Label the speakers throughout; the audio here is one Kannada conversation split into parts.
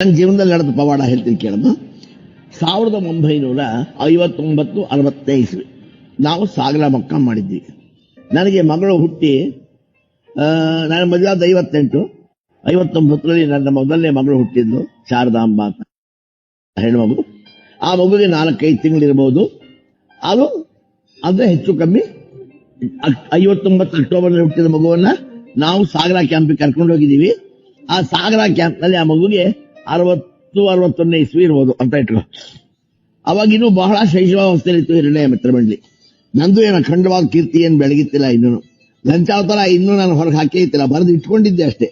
Speaker 1: ನನ್ನ ಜೀವನದಲ್ಲಿ ನಡೆದ ಪವಾಡ ಹೇಳ್ತೀನಿ ಕೇಳಮ್ಮ. ಸಾವಿರದ ಒಂಬೈನೂರ ಐವತ್ತೊಂಬತ್ತು, ಅರವತ್ತೈದು ಇಸ್ವಿ. ನಾವು ಸಾಗರ ಮಕ್ಕ ಮಾಡಿದ್ವಿ. ನನಗೆ ಮಗಳು ಹುಟ್ಟಿ ನನ್ನ ಮದುವೆ ಐವತ್ತೆಂಟು. ಐವತ್ತೊಂಬತ್ತರಲ್ಲಿ ನನ್ನ ಮೊದಲನೇ ಮಗಳು ಹುಟ್ಟಿದ್ಲು ಶಾರದಾಂಬ ಅಂತ ಹೆಣ್ಮಗು ಆ ಮಗುಗೆ ನಾಲ್ಕೈದು ತಿಂಗಳಿರ್ಬೋದು ಅದು ಅಂದರೆ ಹೆಚ್ಚು ಕಮ್ಮಿ ಐವತ್ತೊಂಬತ್ತು ಅಕ್ಟೋಬರ್ ಹುಟ್ಟಿದ ಮಗುವನ್ನ ನಾವು ಸಾಗರ ಕ್ಯಾಂಪಿಗೆ ಕರ್ಕೊಂಡು ಹೋಗಿದ್ದೀವಿ. ಆ ಸಾಗರ ಕ್ಯಾಂಪ್ನಲ್ಲಿ ಆ ಮಗುಗೆ ಅರವತ್ತು, ಅರವತ್ತೊಂದನೇ ಇಸ್ವಿ ಇರ್ಬೋದು ಅಂತ ಇಟ್ಕೊ. ಅವಾಗ ಇನ್ನೂ ಬಹಳ ಶೈಶವಾವಸ್ಥೆಯಲ್ಲಿತ್ತು ಹಿರಣ್ಯ ಮಿತ್ರ ಮಂಡಳಿ ನಂದು ಏನೋ ಅಖಂಡವಾದ ಕೀರ್ತಿ ಏನು ಬೆಳಗಿತ್ತಿಲ್ಲ ಇನ್ನೂ ಲಂಚಾವತಾರ ಇನ್ನೂ ನಾನು ಹೊರಗೆ ಹಾಕೇ ಇತ್ತಿಲ್ಲ, ಬರೆದು ಇಟ್ಕೊಂಡಿದ್ದೆ ಅಷ್ಟೇ.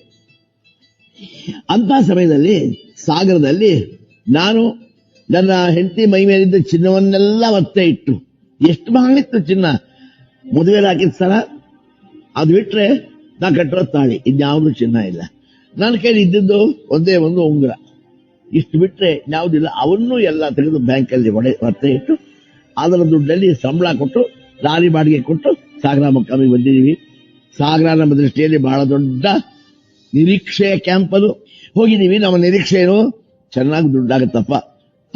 Speaker 1: ಅಂತ ಸಮಯದಲ್ಲಿ, ಸಾಗರದಲ್ಲಿ ನಾನು ನನ್ನ ಹೆಂಡತಿ ಮೈ ಮೇಲಿದ್ದ ಚಿನ್ನವನ್ನೆಲ್ಲ ಒತ್ತೆ ಇಟ್ಟು, ಎಷ್ಟು ಮಾಡಿತ್ತು ಚಿನ್ನ. ಮದುವೆ ಹಾಕಿದ ಸಲ, ಅದು ಬಿಟ್ರೆ ನಾ ಕಟ್ಟಿರೋ ತಾಳಿ ಇದ್ಯಾವುದು ಚಿನ್ನ ಇಲ್ಲ. ನನ್ನ ಕೈಲಿ ಇದ್ದಿದ್ದು ಒಂದೇ ಒಂದು ಉಂಗುರ. ಇಷ್ಟು ಬಿಟ್ಟರೆ ಯಾವುದಿಲ್ಲ ಅವನ್ನೂ ಎಲ್ಲ ತೆಗೆದು ಬ್ಯಾಂಕಲ್ಲಿ ಒಡೆ ಒತ್ತೆ ಇಟ್ಟು ಅದರ ದುಡ್ಡಲ್ಲಿ ಸಂಬಳ ಕೊಟ್ಟು ಲಾರಿ ಬಾಡಿಗೆ ಕೊಟ್ಟು ಸಾಗರ ಮಕ್ಕಳಿಗೆ ಬಂದಿದ್ದೀವಿ. ಸಾಗರ ನಮ್ಮ ದೃಷ್ಟಿಯಲ್ಲಿ ಬಹಳ ದೊಡ್ಡ ನಿರೀಕ್ಷೆಯ ಕ್ಯಾಂಪ್ ಅದು. ಹೋಗಿದ್ದೀವಿ. ನಮ್ಮ ನಿರೀಕ್ಷೆ ಏನು? ಚೆನ್ನಾಗಿ ದುಡ್ಡಾಗತ್ತಪ್ಪ.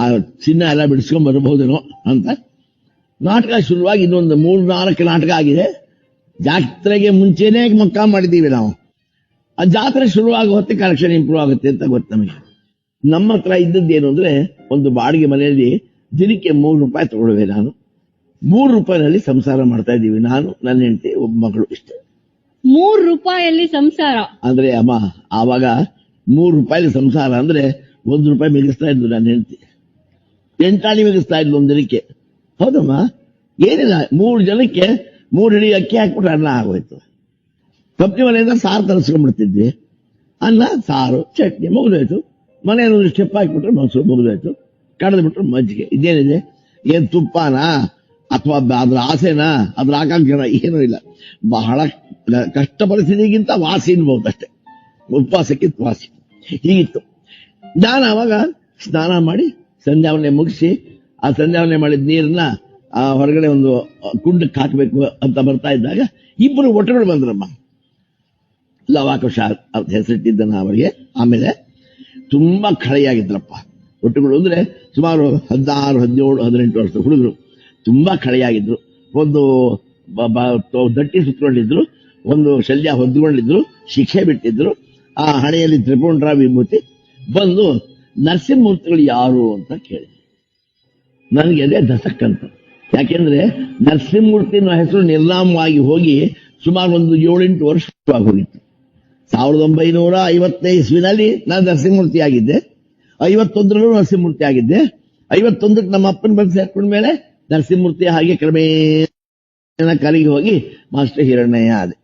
Speaker 1: ಆ ಚಿನ್ನ ಎಲ್ಲ ಬಿಡಿಸ್ಕೊಂಡ್ ಬರಬಹುದೇನೋ ಅಂತ. ನಾಟಕ ಶುರುವಾಗಿ ಇನ್ನೊಂದು ಮೂರು ನಾಲ್ಕು ನಾಟಕ ಆಗಿದೆ. ಜಾತ್ರೆಗೆ ಮುಂಚೆನೇ ಮಕ್ಕ ಮಾಡಿದ್ದೀವಿ ನಾವು. ಆ ಜಾತ್ರೆ ಶುರುವಾಗ ಹೊತ್ತಿಗೆ ಕಲೆಕ್ಷನ್ ಇಂಪ್ರೂವ್ ಆಗುತ್ತೆ ಅಂತ ಗೊತ್ತು ನಮಗೆ. ನಮ್ಮ ಹತ್ರ ಇದ್ದದ್ದು ಏನು ಅಂದ್ರೆ ಒಂದು ಬಾಡಿಗೆ ಮನೆಯಲ್ಲಿ ದಿನಕ್ಕೆ ಮೂರು ರೂಪಾಯಿ ತಗೊಳ್ಳುವೆ ನಾನು. ಮೂರು ರೂಪಾಯಿನಲ್ಲಿ ಸಂಸಾರ ಮಾಡ್ತಾ ಇದ್ದೀವಿ. ನಾನು ನನ್ನ ಹೆಂಡತಿ ಒಬ್ಬ ಮಗಳು ಇಷ್ಟೇ.
Speaker 2: ಮೂರು ರೂಪಾಯಲ್ಲಿ ಸಂಸಾರ?
Speaker 1: ಅಂದ್ರೆ ಅಮ್ಮ ಆವಾಗ ಮೂರು ರೂಪಾಯಿ ಸಂಸಾರ ಅಂದ್ರೆ ಒಂದು ರೂಪಾಯಿ ಮಿಗಿಸ್ತಾ ಇದ್ದು ನನ್ನ ಹೆಂಡತಿ. ಎಂಟಾಣಿ ಮಿಗಿಸ್ತಾ ಇದ್ಲು ಒಂದು ದಿನಕ್ಕೆ. ಹೌದಮ್ಮ? ಏನಿಲ್ಲ ಮೂರು ಜನಕ್ಕೆ ಮೂರು ಹಿಡಿ ಅಕ್ಕಿ ಹಾಕ್ಬಿಟ್ಟು ಅನ್ನ ಆಗೋಯ್ತು. ಕಂಪ್ನಿ ಮನೆಯಿಂದ ಸಾರು ತರಿಸ್ಕೊಂಡ್ಬಿಡ್ತಿದ್ವಿ. ಅನ್ನ ಸಾರು ಚಟ್ನಿ ಮುಗಿದೋಯ್ತು. ಮನೆಯಲ್ಲಿ ಸ್ಟೆಪ್ ಹಾಕಿಬಿಟ್ರೆ ಮೊಸರು ಮುಗಿದಾಯ್ತು ಕಡದು ಬಿಟ್ರೆ ಮಜ್ಜಿಗೆ. ಇದೇನಿದೆ? ಏನ್ ತುಪ್ಪನಾ? ಅಥವಾ ಅದ್ರ ಆಸೆನಾ? ಅದ್ರ ಆಕಾಂಕ್ಷೆನ? ಏನೂ ಇಲ್ಲ. ಬಹಳ ಕಷ್ಟ ಪರಿಸ್ಥಿತಿಗಿಂತ ವಾಸಿ ಅನ್ಬಹುದು ಅಷ್ಟೇ. ಉಪವಾಸಕ್ಕಿಂತ ವಾಸಿ. ಹೀಗಿತ್ತು. ನಾನು ಅವಾಗ ಸ್ನಾನ ಮಾಡಿ ಸಂಧ್ಯಾವನೆ ಮುಗಿಸಿ, ಆ ಸಂಧ್ಯಾವನೆ ಮಾಡಿದ ನೀರನ್ನ, ಆ, ಹೊರಗಡೆ ಒಂದು ಕುಂಡಕ್ಕೆ ಹಾಕಬೇಕು ಅಂತ ಬರ್ತಾ ಇದ್ದಾಗ ಇಬ್ಬರು ಒಟ್ಟುಗಳು ಬಂದ್ರಮ್ಮ. ಲವಾಕುಶ ಅಂತ ಹೆಸರಿಟ್ಟಿದ್ದನ ಅವರಿಗೆ. ಆಮೇಲೆ ತುಂಬಾ ಖಳೆಯಾಗಿದ್ರಪ್ಪ ಒಟ್ಟುಗಳು ಅಂದ್ರೆ ಸುಮಾರು ಹದಿನಾರು, ಹದಿನೇಳು, ಹದಿನೆಂಟು ವರ್ಷ ಹುಡುಗರು ತುಂಬಾ ಖಳೆಯಾಗಿದ್ರು ಒಂದು ದಟ್ಟಿ ಸುತ್ತಕೊಂಡಿದ್ರು, ಒಂದು ಶಲ್ಯ ಹೊದ್ಕೊಂಡಿದ್ರು ಶಿಕ್ಷೆ ಬಿಟ್ಟಿದ್ರು. ಆ ಹಣೆಯಲ್ಲಿ ತ್ರಿಪುಂಡ್ರ ವಿಭೂತಿ ಬಂದು ನರಸಿಂಹಮೂರ್ತಿಗಳು ಯಾರು ಅಂತ ಕೇಳಿ ನನಗೆ ಅದೇ ದಸಕ್ಕಂತ. ಯಾಕೆಂದ್ರೆ ನರಸಿಂಹಮೂರ್ತಿ ಹೆಸರು ನಿರ್ನಾಮವಾಗಿ ಹೋಗಿ ಸುಮಾರು ಒಂದು ಏಳೆಂಟು ವರ್ಷವಾಗಿ ಹೋಗಿತ್ತು ಸಾವಿರದ ಒಂಬೈನೂರ ಐವತ್ತನೇ ಇಸ್ವಿನಲ್ಲಿ ನಾನು ನರಸಿಂಹಮೂರ್ತಿ ಆಗಿದ್ದೆ. ಐವತ್ತೊಂದರಲ್ಲೂ ನರಸಿಂಹಮೂರ್ತಿ ಆಗಿದ್ದೆ. ಐವತ್ತೊಂದಕ್ಕೆ ನಮ್ಮ ಅಪ್ಪನ ಬಂದು ಸೇರ್ಕೊಂಡ ಮೇಲೆ ನರಸಿಂಹಮೂರ್ತಿ ಹಾಗೆ ಕ್ರಮೇಣ ಕಾಲಿಗೆ ಹೋಗಿ ಮಾಸ್ಟರ್ ಹಿರಣ್ಣಯ್ಯ ಆದೆ.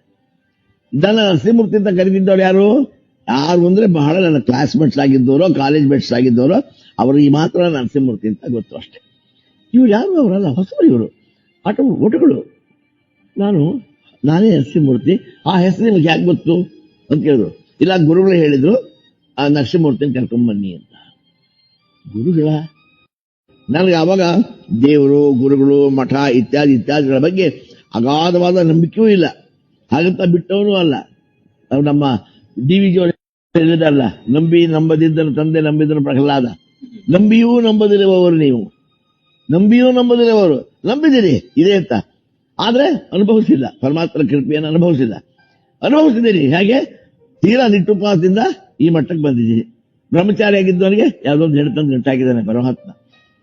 Speaker 1: ನನ್ನ ನರಸಿಂಹಮೂರ್ತಿ ಅಂತ ಕರೆದಿದ್ದವರು ಯಾರು? ಯಾರು ಅಂದ್ರೆ ಬಹಳ ನನ್ನ ಕ್ಲಾಸ್ಮೇಟ್ಸ್ ಆಗಿದ್ದವರು ಕಾಲೇಜ್ ಮೇಟ್ಸ್ ಆಗಿದ್ದವರು. ಈ ಮಾತ್ರ ನರಸಿಂಹಮೂರ್ತಿ ಅಂತ ಗೊತ್ತು ಅಷ್ಟೇ. ಇವ್ರು ಯಾರು ಅವರಲ್ಲ? ಹೊಸಬರು ಇವರು. ಆಟ ಓಟಗಳು. ನಾನು ನಾನೇ ನರಸಿಂಹಮೂರ್ತಿ. ಆ ಹೆಸರು ನಿಮಗೆ ಯಾಕೆ ಗೊತ್ತು? ಅಂತ ಕೇಳಿದ್ರು ಇಲ್ಲ, ಗುರುಗಳು ಹೇಳಿದ್ರು, ಆ ನರಸಿಂಹಮೂರ್ತಿನ ಕರ್ಕೊಂಬನ್ನಿ ಅಂತ. ಗುರುಗಳ? ನನಗೆ ಅವಾಗ ದೇವರು, ಗುರುಗಳು, ಮಠ ಇತ್ಯಾದಿ ಇತ್ಯಾದಿಗಳ ಬಗ್ಗೆ ಅಗಾಧವಾದ ನಂಬಿಕೆಯೂ ಇಲ್ಲ. ಹಾಗಂತ ಬಿಟ್ಟವನು ಅಲ್ಲ. ನಮ್ಮ ಡಿ ವಿ ಜಿ ಹೇಳಿದಲ್ಲ ನಂಬಿ ನಂಬದಿದ್ದನು ತಂದೆ ನಂಬಿದನು ಪ್ರಹ್ಲಾದ. ನಂಬಿಯೂ ನಂಬದಿರುವವರು ನೀವು. ನಂಬಿಯೂ ನಂಬದಿರುವವರು. ನಂಬಿದಿರಿ ಇದೆ ಅಂತ. ಆದ್ರೆ ಅನುಭವಿಸಿಲ್ಲ. ಪರಮಾತ್ಮನ ಕೃಪೆಯನ್ನು ಅನುಭವಿಸಿಲ್ಲ. ಅನುಭವಿಸಿದ್ದೀರಿ ಹೇಗೆ? ತೀರಾ ನಿಟ್ಟುಪಾಸದಿಂದ ಈ ಮಟ್ಟಕ್ಕೆ ಬಂದಿದ್ದೀನಿ. ಬ್ರಹ್ಮಚಾರಿ ಆಗಿದ್ದವನಿಗೆ ಯಾವುದೋ ಒಂದು ಹೆಣ್ಣು ತಂದು ನೆಟ್ಟಾಕಿದ್ದಾನೆ ಪರಮಾತ್ಮ.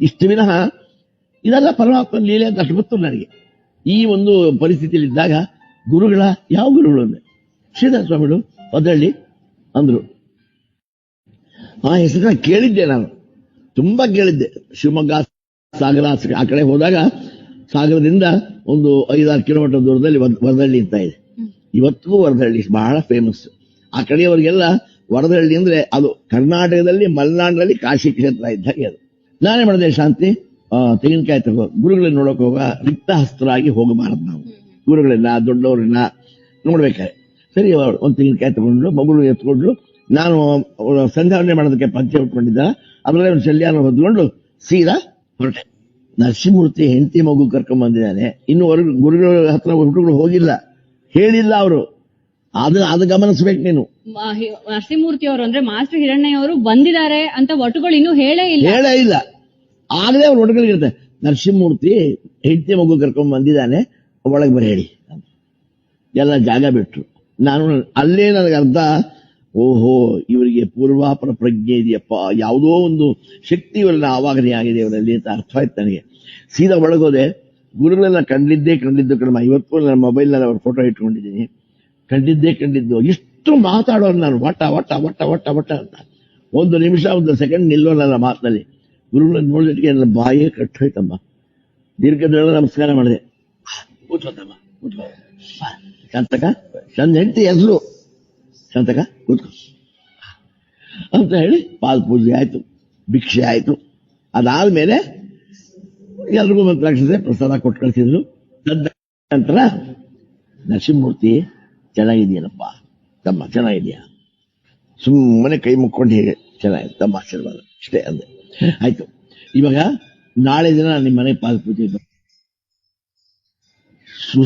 Speaker 1: ಇಷ್ಟು ವಿನಃ ಇದೆಲ್ಲ ಪರಮಾತ್ಮನ ಲೀಲೆ ಅಂತ ಅಷ್ಟು ಗೊತ್ತು ನನಗೆ. ಈ ಒಂದು ಪರಿಸ್ಥಿತಿಯಲ್ಲಿ ಇದ್ದಾಗ ಗುರುಗಳ ಯಾವ ಗುರುಗಳು ಅಂದ್ರೆ? ಶ್ರೀಧರ ಸ್ವಾಮಿಗಳು ಅದರಲ್ಲಿ ಅಂದ್ರು. ಆ ಹೆಸರನ್ನ ಕೇಳಿದ್ದೆ ನಾನು. ತುಂಬಾ ಕೇಳಿದ್ದೆ. ಶಿವಮೊಗ್ಗ, ಸಾಗರ, ಆ ಕಡೆ ಹೋದಾಗ ಸಾಗರದಿಂದ ಒಂದು ಐದಾರು ಕಿಲೋಮೀಟರ್ ದೂರದಲ್ಲಿ ವರ್- ವರದಳ್ಳಿ ಅಂತ ಇದೆ. ಇವತ್ತಿಗೂ ವರದಹಳ್ಳಿ ಬಹಳ ಫೇಮಸ್ ಆ ಕಡೆಯವರಿಗೆಲ್ಲ ವರದಹಳ್ಳಿ ಅಂದ್ರೆ ಅದು ಕರ್ನಾಟಕದಲ್ಲಿ ಮಲೆನಾಡಿನಲ್ಲಿ ಕಾಶಿ ಕ್ಷೇತ್ರ ಇದ್ದಾಗೆ ಅದು. ನಾನೇ ಮಾಡಿದೆ ಶಾಂತಿ. ತೆಂಗಿನಕಾಯಿ ತಗೋ. ಗುರುಗಳನ್ನ ನೋಡಕ್ ಹೋಗ ರಿಕ್ತ ಹಸ್ತರಾಗಿ ಹೋಗಬಾರದು ನಾವು. ಗುರುಗಳನ್ನ ದೊಡ್ಡವರನ್ನ ನೋಡ್ಬೇಕಾರೆ. ಸರಿ ಒಂದು ತೆಂಗಿನಕಾಯಿ ತಗೊಂಡ್ಲು ಮಗಳು ಎತ್ಕೊಂಡ್ಲು ನಾನು ಸಂಧಾವನೆ ಮಾಡೋದಕ್ಕೆ ಪಂಚೆ ಉಟ್ಕೊಂಡಿದ್ದ. ಅದರಲ್ಲೇ ಒಂದು ಶಲ್ಯಾನ ಹೊದ್ಕೊಂಡು ಸೀದಾ ಹೊರಟೆ. ನರಸಿಂಹಮೂರ್ತಿ ಹೆಂಡತಿ ಮಗು ಕರ್ಕೊಂಡ್ ಬಂದಿದ್ದಾನೆ ಗುರುಗಳ ಹತ್ರ ಹುಡುಗರು ಹೋಗಿಲ್ಲ. ಹೇಳಿಲ್ಲ ಅವರು. ಅದು ಅದು ಗಮನಿಸ್ಬೇಕು ನೀನು.
Speaker 2: ನರಸಿಂಹಮೂರ್ತಿ ಅವರು ಅಂದ್ರೆ ಮಾಸ್ಟರ್ ಹಿರಣ್ಣಯ್ಯ ಅವರು ಬಂದಿದ್ದಾರೆ ಅಂತ ಒಟುಗಳು ಇನ್ನೂ ಹೇಳೇ ಇಲ್ಲ.
Speaker 1: ಹೇಳೇ ಇಲ್ಲ. ಆಗಲೇ ಅವ್ರ ಇರ್ತಾರೆ ನರಸಿಂಹಮೂರ್ತಿ ಹೆಂಡತಿ ಮಗು ಕರ್ಕೊಂಡು ಬಂದಿದ್ದಾನೆ ಒಳಗೆ ಬರ ಹೇಳಿ. ಎಲ್ಲ ಜಾಗ ಬಿಟ್ರು. ನಾನು ಅಲ್ಲೇ ನನಗೆ ಅರ್ಧ ಓಹೋ ಇವರಿಗೆ ಪೂರ್ವಾಪರ ಪ್ರಜ್ಞೆ ಇದೆಯಪ್ಪ. ಯಾವುದೋ ಒಂದು ಶಕ್ತಿ ಇವರನ್ನ ಆವಾಗನೇ ಆಗಿದೆ ಇವರಲ್ಲಿ ಅಂತ ಅರ್ಥ ಆಯ್ತು ನನಗೆ. ಸೀದಾ ಒಳಗೋದೆ ಗುರುಗಳೆಲ್ಲ ಕಂಡಿದ್ದೇ ಕಂಡಿದ್ದು ಕಡಿಮೆ ಇವತ್ತು ನನ್ನ ಮೊಬೈಲ್ನಲ್ಲಿ ಅವ್ರ ಫೋಟೋ ಇಟ್ಕೊಂಡಿದ್ದೀನಿ. ಕಂಡಿದ್ದೇ ಕಂಡಿದ್ದು. ಇಷ್ಟು ಮಾತಾಡೋರು ನಾನು. ಒಟ್ಟ ಒಟ್ಟ ಒಟ್ಟ ಒಟ್ಟ ಒಟ್ಟ ಅಂತ. ಒಂದು ನಿಮಿಷ, ಒಂದು ಸೆಕೆಂಡ್ ನಿಲ್ಲೋ ನನ್ನ ಮಾತಿನಲ್ಲಿ. ಗುರುಗಳನ್ನ ನೋಡಿದಕ್ಕೆ ನನ್ನ ಬಾಯೇ ಕಟ್ಟೋಯ್ತಮ್ಮ. ದೀರ್ಘದಳ ನಮಸ್ಕಾರ ಮಾಡಿದೆ. ಕೂತ್ಕೊತಮ್ಮ, ಕೂತ್ಕೋ. ಹೆಂಡತಿ ಹೆಸರು? ಶಾಂತಕ, ಕೂತ್ಕೋ. ಅಂತ ಹೇಳಿ ಪಾದ ಪೂಜೆ ಆಯ್ತು, ಭಿಕ್ಷೆ ಆಯ್ತು. ಅದಾದ್ಮೇಲೆ ಎಲ್ರಿಗೂ ಮಂತ್ರಾಕ್ಷತೆ ಪ್ರಸಾದ ಕೊಟ್ಟು ಕಳಿಸಿದ್ರು. ನಂತರ ನರಸಿಂಹಮೂರ್ತಿ ಚೆನ್ನಾಗಿದೆಯಲ್ಲಪ್ಪ ತಮ್ಮ ಚೆನ್ನಾಗಿದೆಯಾ ಸುಮ್ಮನೆ ಕೈ ಮುಕ್ಕೊಂಡು ಹೇಗೆ ಚೆನ್ನಾಗಿದೆ ತಮ್ಮ ಆಶೀರ್ವಾದ, ಇಷ್ಟೇ ಅಂದೆ. ಆಯ್ತು, ಇವಾಗ ನಾಳೆ ದಿನ ನಿಮ್ಮ ಮನೆ ಪಾದ ಪೂಜೆ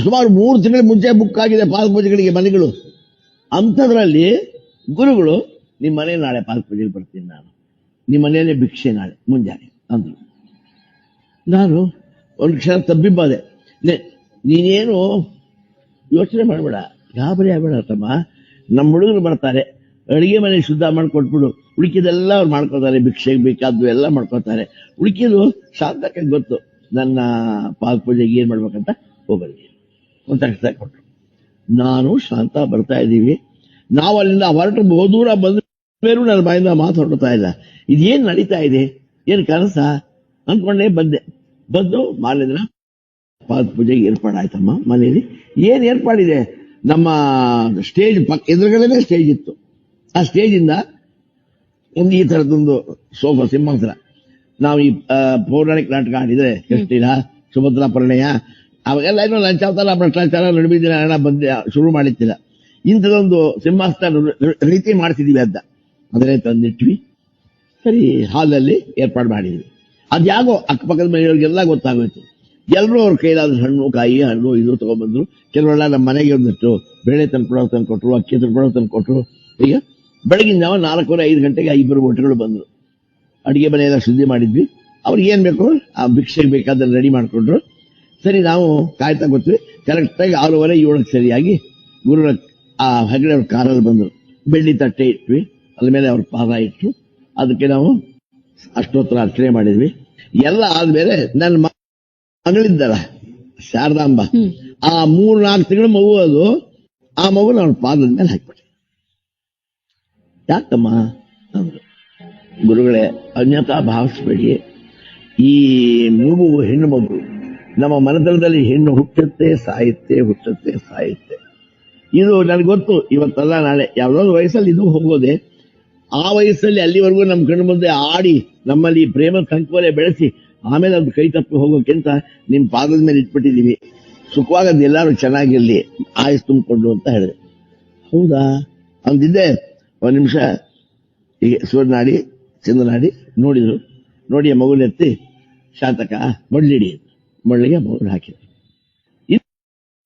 Speaker 1: ಸುಮಾರು ಮೂರು ತಿಂಗಳ ಮುಂಚೆ ಬುಕ್ ಆಗಿದೆ ಪಾದ ಪೂಜೆಗಳಿಗೆ ಮನೆಗಳು. ಅಂಥದ್ರಲ್ಲಿ ಗುರುಗಳು ನಿಮ್ಮ ಮನೆ ನಾಳೆ ಪಾದ ಪೂಜೆಗೆ ಬರ್ತೀನಿ ನಾನು. ನಿಮ್ಮ ಮನೆಯಲ್ಲೇ ಭಿಕ್ಷೆ ನಾಳೆ, ಮುಂಜಾನೆ, ಅಂದ್ರು. ನಾನು ಒಂದು ಕ್ಷಣ ತಬ್ಬಿಬ್ಬಾದೆ. ನೀನೇನು ಯೋಚನೆ ಮಾಡಬೇಡ. ಗಾಬರಿ ಆಗಬೇಡ ತಮ್ಮ ನಮ್ಮ ಹುಡುಗರು ಬರ್ತಾರೆ. ಅಡುಗೆ ಮನೆ ಶುದ್ಧ ಮಾಡ್ಕೊಟ್ಬಿಡು. ಉಳಿಕಿದೆಲ್ಲ ಅವ್ರು ಮಾಡ್ಕೊತಾರೆ ಭಿಕ್ಷೆಗೆ ಬೇಕಾದ್ದು ಎಲ್ಲ ಮಾಡ್ಕೊತಾರೆ ಉಳಿಕಿದು ಶಾಂತಕ್ಕೆ ಗೊತ್ತು. ನನ್ನ ಪಾದ ಪೂಜೆಗೆ ಏನು ಮಾಡ್ಬೇಕಂತ ಹೋಗಲಿ. ಅಂತ ಅರ್ಥ ಕೊಟ್ರು ನಾನು ಶಾಂತ ಬರ್ತಾ ಇದ್ದೀವಿ. ನಾವು ಅಲ್ಲಿಂದ ಹೊರಟು ಬಹುದೂರ ಬಂದ ಬೇರೂ ನನ್ನ ಬಾಯಿಂದ ಮಾತಾಡ್ತಾ ಇಲ್ಲ. ಇದೇನು ನಡೀತಾ ಇದೆ? ಏನು ಕನಸ? ಅಂದ್ಕೊಂಡೇ ಬಂದೆ. ಬಂದು ಮಾರನೇ ದಿನ ಪಾದ ಪೂಜೆಗೆ ಏರ್ಪಾಡಾಯ್ತಮ್ಮ ಮನೇಲಿ ಏನ್ ಏರ್ಪಾಡಿದೆ? ನಮ್ಮ ಸ್ಟೇಜ್ ಪಕ್ಕ ಎದುರುಗಡೆನೆ ಸ್ಟೇಜ್ ಇತ್ತು. ಆ ಸ್ಟೇಜ್ ಇಂದ ಒಂದು ಈ ತರದೊಂದು ಸೋಫಾ ಸಿಂಹಾಸನ. ನಾವು ಈ ಪೌರಾಣಿಕ ನಾಟಕ ಆಡಿದ್ರೆ ಕೃಷ್ಣ ಸುಭದ್ರಾ ಪರಿಣಯ, ಅವಾಗೆಲ್ಲ ಏನೋ ಲಂಚಾವತಾರ ಭ್ರಷ್ಟಾಚಾರ ನಡುವಿದಿನ ಹಣ ಬಂದೆ, ಶುರು ಮಾಡಿತ್ತಿಲ್ಲ ಇಂಥದೊಂದು ಸಿಂಹಾಸನ ರೀತಿ ಮಾಡ್ತಿದೀವಿ ಅಂತ. ಅದನ್ನೇ ತಂದಿಟ್ವಿ. ಸರಿ, ಹಾಲಲ್ಲಿ ಏರ್ಪಾಡು ಮಾಡಿದ್ವಿ. ಅದ್ಯಾಗೋ ಅಕ್ಕಪಕ್ಕದ ಮನೆಯವ್ರಿಗೆಲ್ಲ ಗೊತ್ತಾಗೋಯ್ತು. ಎಲ್ಲರೂ ಅವ್ರ ಕೈಲಾದ ಹಣ್ಣು, ಕಾಯಿ, ಹಣ್ಣು, ಇದು ತಗೊಂಡ್ಬಂದ್ರು. ಕೆಲವೆಲ್ಲ ನಮ್ಮ ಮನೆಗೆ ಒಂದಷ್ಟು ಬೇಳೆ ತಂದ್ಕೊಡೋ ತಂದ್ಕೊಟ್ರು ಅಕ್ಕಿ ತಂದ್ಕೊಡೋ ತಂದ್ಕೊಟ್ರು ಈಗ ಬೆಳಗಿನ ನಾವು ನಾಲ್ಕೂವರೆ, ಐದು ಗಂಟೆಗೆ ಇಬ್ಬರು ಒಟ್ಟುಗಳು ಬಂದರು. ಅಡಿಗೆ ಮನೆ ಎಲ್ಲಾ ಶುದ್ಧಿ ಮಾಡಿದ್ವಿ. ಅವ್ರಿಗೆ ಏನು ಬೇಕು? ಆ ಭಿಕ್ಷೆಗೆ ಬೇಕಾದ್ರೆ ರೆಡಿ ಮಾಡ್ಕೊಂಡ್ರು. ಸರಿ, ನಾವು ಕಾಯ್ತಾ ಗೊತ್ತೀವಿ ಕರೆಕ್ಟಾಗಿ ಆರೂವರೆ, ಏಳಕ್ಕೆ ಸರಿಯಾಗಿ ಗುರುಗಳ ಆ ಹೆಗಡೆ ಅವ್ರ ಕಾರಲ್ಲಿ ಬಂದರು. ಬೆಳ್ಳಿ ತಟ್ಟೆ ಇಟ್ವಿ. ಅದ್ರ ಮೇಲೆ ಅವ್ರ ಪಾದ ಇಟ್ಟು ಅದಕ್ಕೆ ನಾವು ಅಷ್ಟೋತ್ತರ ಅರ್ಚನೆ ಮಾಡಿದ್ವಿ. ಎಲ್ಲ ಆದ್ಮೇಲೆ ನನ್ನ ಮಗಳಿದ್ದಲ್ಲ ಶಾರದಾಂಬ. ಆ ಮೂರ್ ನಾಲ್ಕು ತಿಂಗಳ ಮಗು ಅದು ಆ ಮಗು ನಾನು ಪಾದದ ಮೇಲೆ ಹಾಕ್ಬಿಟ್ಟೆ ಯಾಕಮ್ಮ? ಅಂದ್ರು ಗುರುಗಳೇ ಅನ್ಯತಾ ಭಾವಿಸ್ಬೇಡಿ. ಈ ಮಗು ಹೆಣ್ಣು ಮಗು ನಮ್ಮ ಮನತನದಲ್ಲಿ ಹೆಣ್ಣು ಹುಟ್ಟುತ್ತೆ ಸಾಯುತ್ತೆ ಹುಟ್ಟುತ್ತೆ ಸಾಯುತ್ತೆ. ಇದು ನನಗೆ ಗೊತ್ತು ಇವತ್ತಲ್ಲ ನಾಳೆ ಯಾವ್ದಾದ್ರು ವಯಸ್ಸಲ್ಲಿ ಇದು ಹೋಗೋದೆ. ಆ ವಯಸ್ಸಲ್ಲಿ ಅಲ್ಲಿವರೆಗೂ ನಮ್ಮ ಕಣ್ಣು ಮುಂದೆ ಆಡಿ ನಮ್ಮಲ್ಲಿ ಪ್ರೇಮ ಸಂಕೋಲೆ ಬೆಳೆಸಿ ಆಮೇಲೆ ಅದು ಕೈ ತಪ್ಪಿ ಹೋಗೋಕ್ಕಿಂತ ನಿಮ್ ಪಾದದ ಮೇಲೆ ಇಟ್ಬಿಟ್ಟಿದ್ದೀವಿ. ಸುಖವಾಗದ್ ಎಲ್ಲಾರು ಚೆನ್ನಾಗಿರ್ಲಿ. ಆಯಸ್ ತುಂಬಿಕೊಂಡು ಅಂತ ಹೇಳಿದೆ. ಹೌದಾ? ಅಂದಿದ್ದೆ ಒಂದ್ ನಿಮಿಷ ಈಗ ಸೂರ್ಯನಾಡಿ ಚಂದ್ರನಾಡಿ ನೋಡಿದ್ರು. ನೋಡಿ ಆ ಮಗುನ ಎತ್ತಿ, ಶಾತಕ ಮೊಳ್ಳಿಡಿ ಮೊಳ್ಳಿಗೆ ಮಗುನ ಹಾಕಿದ್ರು. ಇನ್-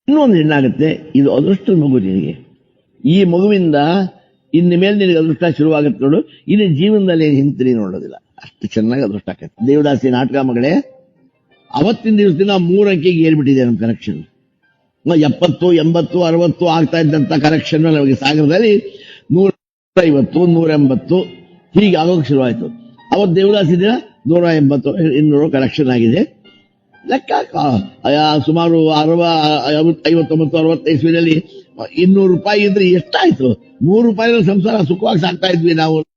Speaker 1: ಇನ್ನೊಂದು ಹೆಣ್ಣಾಗುತ್ತೆ. ಇದು ಅದೃಷ್ಟದ ಮಗು ನಿನಗೆ. ಈ ಮಗುವಿಂದ ಇನ್ನು ಮೇಲೆ ನಿನಗೆ ಅದೃಷ್ಟ ಶುರುವಾಗುತ್ತೆ ನೋಡು. ಇನ್ನು ಜೀವನದಲ್ಲಿ ಹಿಂತಿರಿ ನೋಡೋದಿಲ್ಲ. ಅಷ್ಟು ಚೆನ್ನಾಗಿ ಅದೃಷ್ಟ ಆಕತ್ತೆ ದೇವದಾಸಿ ನಾಟಕ ಮಗಳೇ, ಅವತ್ತಿನ ದಿನ ಮೂರು ಅಂಕಿಗೆ ಏರ್ಬಿಟ್ಟಿದೆ ನಮ್ಮ ಕನೆಕ್ಷನ್ ಎಪ್ಪತ್ತು, ಎಂಬತ್ತು, ಅರವತ್ತು ಆಗ್ತಾ ಇದ್ದಂತ ಕನೆಕ್ಷನ್ ನಮಗೆ ಸಾಗರದಲ್ಲಿ ನೂರ ಐವತ್ತು ನೂರ ಎಂಬತ್ತು ಹೀಗೆ ಆಗೋಕೆ ಶುರುವಾಯಿತು. ಅವತ್ತು ದೇವದಾಸಿ ದಿನ ನೂರ ಎಂಬತ್ತು ಇನ್ನೂರು ಕನೆಕ್ಷನ್ ಆಗಿದೆ. ಲೆಕ್ಕ ಸುಮಾರು ಅರವ ಐವತ್- ಐವತ್ತೊಂಬತ್ತು, ಅರವತ್ತೈದು ಇನ್ನೂರು ರೂಪಾಯಿ ಇದ್ರೆ ಎಷ್ಟಾಯ್ತು? ಮೂರು ರೂಪಾಯಿ ಸಂಸಾರ ಸುಖವಾಗಿ ಸಾಕ್ತಾ ಇದ್ವಿ ನಾವು.